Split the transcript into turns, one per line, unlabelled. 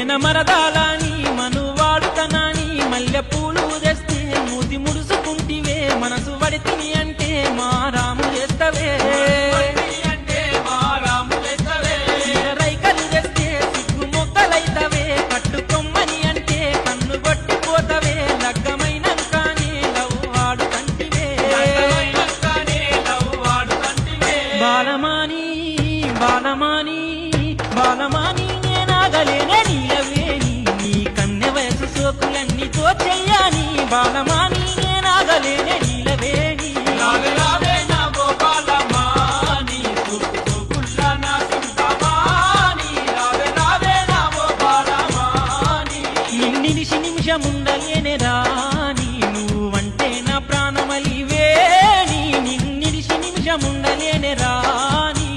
మేన మరదాలని మను వాడుతనాని మల్లె పూలు తెస్తే మూతి ముడుసుకుంటివే మనసు వడితిని అంటే మారాము చేస్తవే. బాలమాని బాలమాని బాలమాని నీ. బాణమాని నేనాగలేనే నీలవేణి
నాగలావే నా గోపాలమా నీ తూపుల నా సుందమా
నిమిషముండలేనే రాని నువ్వంటే నా ప్రాణమలివే నీ. నిమిషి నిమిషముండలేనే రాని